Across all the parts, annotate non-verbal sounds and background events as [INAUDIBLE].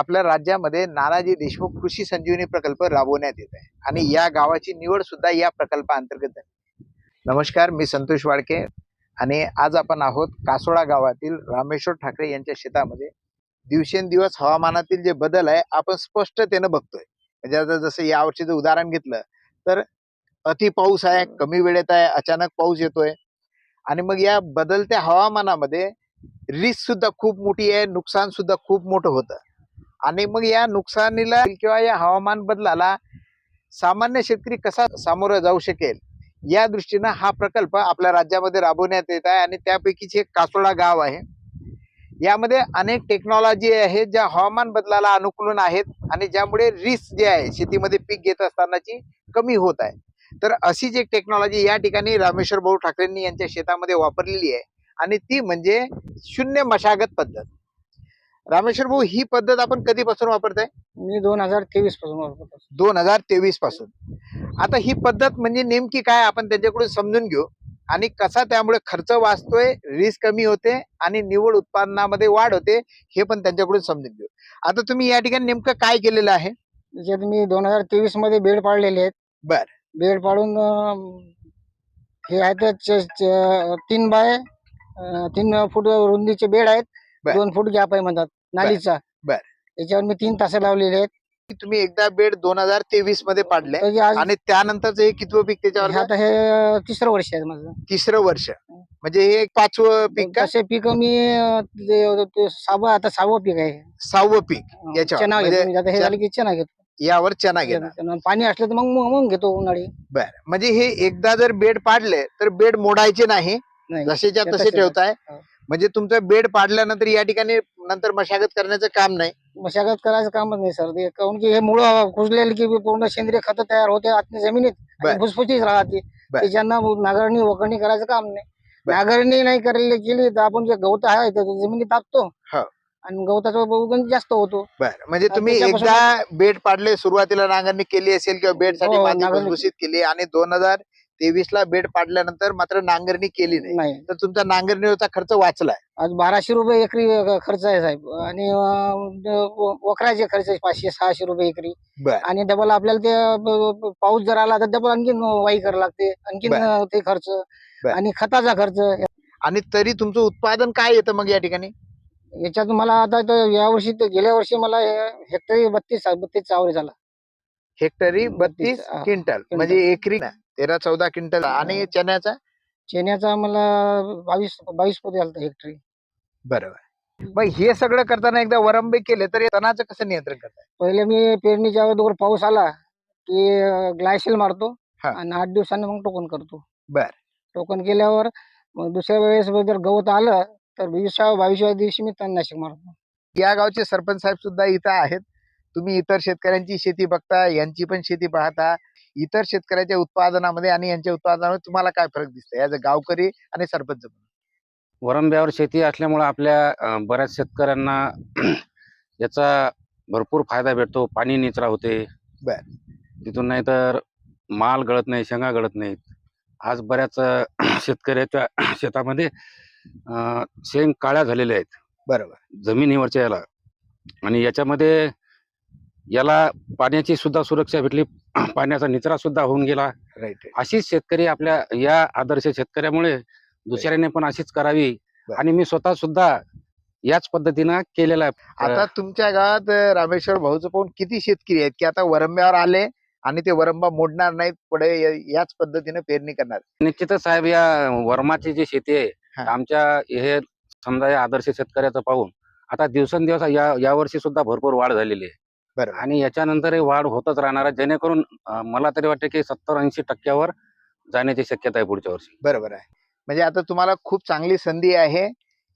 आपल्या राज्यामध्ये नानाजी देशमुख कृषी संजीवनी प्रकल्प राबवण्यात येत आहे. आणि या गावाची निवड सुद्धा या प्रकल्पाअंतर्गत आहे नमस्कार मी संतोष वाडके. आणि आज आपण आहोत कासोडा गावातील रामेश्वर ठाकरे यांच्या शेतामध्ये. दिवसेंदिवस हवामानातील जे बदल आहे आपण स्पष्टतेनं बघतोय. म्हणजे आता जसं यावर्षीचं उदाहरण घेतलं तर अति पाऊस आहे कमी वेळेत आहे अचानक पाऊस येतोय. आणि मग या बदलत्या हवामानामध्ये रिस्क सुद्धा खूप मोठी आहे नुकसान सुद्धा खूप मोठं होतं. आणि मग या नुकसानीला किंवा या हवामान बदलाला सामान्य शेतकरी कसा सामोरं जाऊ शकेल? या दृष्टीनं हा प्रकल्प आपल्या राज्यामध्ये राबवण्यात येत आहे आणि त्यापैकीच एक कासोडा गाव आहे. यामध्ये अनेक टेक्नॉलॉजी आहेत ज्या हवामान बदलाला अनुकूलन आहेत आणि ज्यामुळे रिस्क जे आहे शेतीमध्ये पीक घेत असतानाची कमी होत आहे. तर अशीच एक टेक्नॉलॉजी या ठिकाणी रामेश्वर भाऊ ठाकरेंनी यांच्या शेतामध्ये वापरलेली आहे आणि ती म्हणजे शून्य मशागत पद्धत. रामेश्वर भाऊ ही पद्धत आपण कधीपासून वापरताय? मी दोन हजार तेवीसपासून वापरतो. दोन हजार तेवीसपासून. आता ही पद्धत म्हणजे नेमकी काय? आपण त्याच्याकडून समजून घेऊ. आणि कसा त्यामुळे खर्च वाचतोय रिस्क कमी होते आणि निवड उत्पादनामध्ये वाढ होते हे पण त्यांच्याकडून समजून घेऊ. आता तुम्ही या ठिकाणी नेमकं काय केलेलं आहे? त्याच्यात मी दोन हजार तेवीसमध्ये बेड पाडलेले आहेत. बर. बेड पाडून अं, हे आहेत च- च- तीन बाय अं, तीन फूट रुंदीचे बेड आहेत. बर. दोन फूट गॅप आहे म्हणतात. नालीचा. बर. त्याच्यावर मी तीन तास लावलेले आहेत. की तुम्ही एकदा बेड दोन हजार तेवीसमध्ये पाडले आज आणि त्यानंतरच हे कितवं पीक हे त्याच्यावर आता हे तिसरं वर्ष आहे माझं. तिसरं वर्ष. म्हणजे हे पाचवं पीक का? तसे पीक मी अं, ते- ते सहावं आता सहावं पीक आहे. सहावं पीक अं, याच्यावर. चना म्हणजे घेतो मी. आता हे झालं की चना घेतो. यावर चना घेणार. पाणी असलं तर मग मग घेतो उन्हाळी. बर. म्हणजे हे एकदा जर बेड पाडले तर बेड मोडायचे नाही. नाही. जसेच्या तसे ठेवताय. हो. म्हणजे तुमचं बेड पाडल्यानंतर या ठिकाणी नंतर मशागत करण्याचं काम नाही मशागत करायचं कामच नाही सर ते काऊन की हे मुळं कुजलेले की पूर्ण सेंद्रिय खत तयार होते आतल्या जमिनीत बर. फुसफुशीत राहते बर. त्याच्यानं नांगरणी वखरणी करायचं काम नाही बर. नांगरणी नाही करायला केली तर आपण जे गवत आहे ते जमिनीत टाकतो हो. आणि गवताचा जास्त होतो बर म्हणजे आणि तुम्ही त्याच्यापासून- एकदा बेड पाडले सुरुवातीला नांगरणी केली असेल किंवा बेडसाठी हो, माती नांगरणी- भुसभुशीत केली आणि दोन हजार तेवीस ला बेड पाडल्यानंतर मात्र नांगरणी केली नाही. तर तुमचा नांगरणीचा खर्च वाचलाय. आज बाराशे रुपये एकरी खर्च आहे साहेब. आणि वखराचे खर्च पाचशे सहाशे रुपये एकरी. आणि डबल आपल्याला ते पाऊस जर आला तर डबल आणखीन वाई करावं लागते. आणखीन ते खर्च. आणि खताचा खर्च. आणि तरी तुमचं उत्पादन काय येतं मग या ठिकाणी? याच्यात मला आता तर यावर्षी तर गेल्या वर्षी मला हेक्टरी बत्तीस बत्तीस चावरी झाला. हेक्टरी बत्तीस, क्विंटल. म्हणजे एकरी ना, तेरा चौदा क्विंटल आणि चण्याचा? चेन्याचा मला बावीस बावीस पोते आलता हेक्टरी. बरोबर. मग हे सगळं करताना एकदा वरंबे केले तर तणाचं कसं नियंत्रण करताय? पहिले मी पेरणीच्या अगोदर पाऊस आला की ग्लायसेल मारतो हा. आणि आठ दिवसांनी मग टोकन करतो. बर. टोकन केल्यावर मग दुसऱ्या वेळेस जर गवत आलं तर वीसव्या बावीसव्या दिवशी मी तणनाशक मारतो. या गावचे सरपंच साहेब सुद्धा इथं आहेत. तुम्ही इतर शेतकऱ्यांची शेती बघता यांची पण शेती पाहता. इतर शेतकऱ्याच्या उत्पादनामध्ये आणि यांच्या उत्पादनामध्ये तुम्हाला काय फरक दिसतोय? याचा गावकरी आणि सरपंच? वरंब्यावर शेती असल्यामुळं आपल्या अं, बऱ्याच शेतकऱ्यांना [CLEARS THROAT] याचा भरपूर फायदा भेटतो. पाणी निचरा होते. बर. तिथून नाही तर माल गळत नाही शेंगा गळत नाहीत. आज बऱ्याच अं, [CLEARS THROAT] शेतकऱ्याच्या [CLEARS THROAT] शेतामध्ये अं, शेंग काळ्या झालेल्या आहेत. बरोबर. जमिनीवरच्या याला. आणि याच्यामध्ये याला पाण्याची सुद्धा सुरक्षा भेटली. [CLEARS THROAT] पाण्याचा निचरा सुद्धा होऊन गेला. राईट अशीच शेतकरी आपल्या या आदर्श शेतकऱ्यामुळे दुसऱ्याने पण अशीच करावी. आणि मी स्वतः सुद्धा याच पद्धतीनं केलेलं आहे. आता तुमच्या गावात रामेश्वर भाऊचं पाहून किती शेतकरी आहेत की आता वरंब्यावर आले आणि ते वरंबा मोडणार नाहीत पुढे याच पद्धतीने पेरणी करणार. निश्चितच साहेब या वर्माची जी शेती आहे. आमच्या हे समजा या आदर्श शेतकऱ्याचं पाहून आता दिवसेंदिवस या यावर्षी सुद्धा भरपूर वाढ झालेली आहे. बरोबर. आणि याच्यानंतर वाढ होतच राहणार आहे. जेणेकरून अं, मला तरी वाटते की सत्तर ऐंशी टक्क्यावर जाण्याची शक्यता आहे पुढच्या वर्षी. बरोबर आहे. म्हणजे आता तुम्हाला खूप चांगली संधी आहे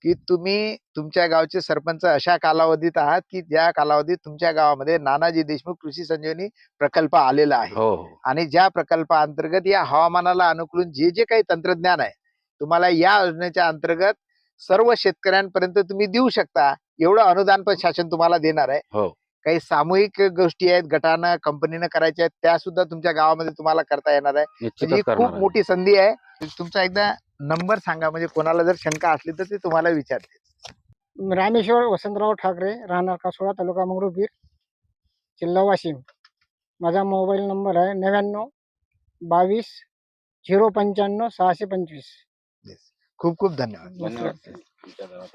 की तुम्ही तुमच्या गावचे सरपंच अशा कालावधीत आहात की ज्या कालावधीत तुमच्या गावामध्ये नानाजी देशमुख कृषी संजीवनी प्रकल्प आलेला आहे. हो हो. आणि ज्या प्रकल्पाअंतर्गत या हवामानाला अनुकूल जे जे काही तंत्रज्ञान आहे तुम्हाला या योजनेच्या अंतर्गत सर्व शेतकऱ्यांपर्यंत तुम्ही देऊ शकता. एवढं अनुदान पण शासन तुम्हाला देणार आहे. हो. काही सामूहिक गोष्टी आहेत गटानं कंपनीनं करायच्या आहेत त्या सुद्धा तुमच्या गावामध्ये तुम्हाला करता येणार आहे. म्हणजे ही खूप मोठी संधी आहे. तुमचा एकदा नंबर सांगा म्हणजे कोणाला जर शंका असली तर ते तुम्हाला विचारते रामेश्वर वसंतराव ठाकरे राहणार कासोळा तालुका मंगरुळपीर जिल्हा वाशिम. माझा मोबाईल नंबर आहे नव्याण्णव बावीस झिरो पंच्याण्णव सहाशे पंचवीस. खूप खूप धन्यवाद.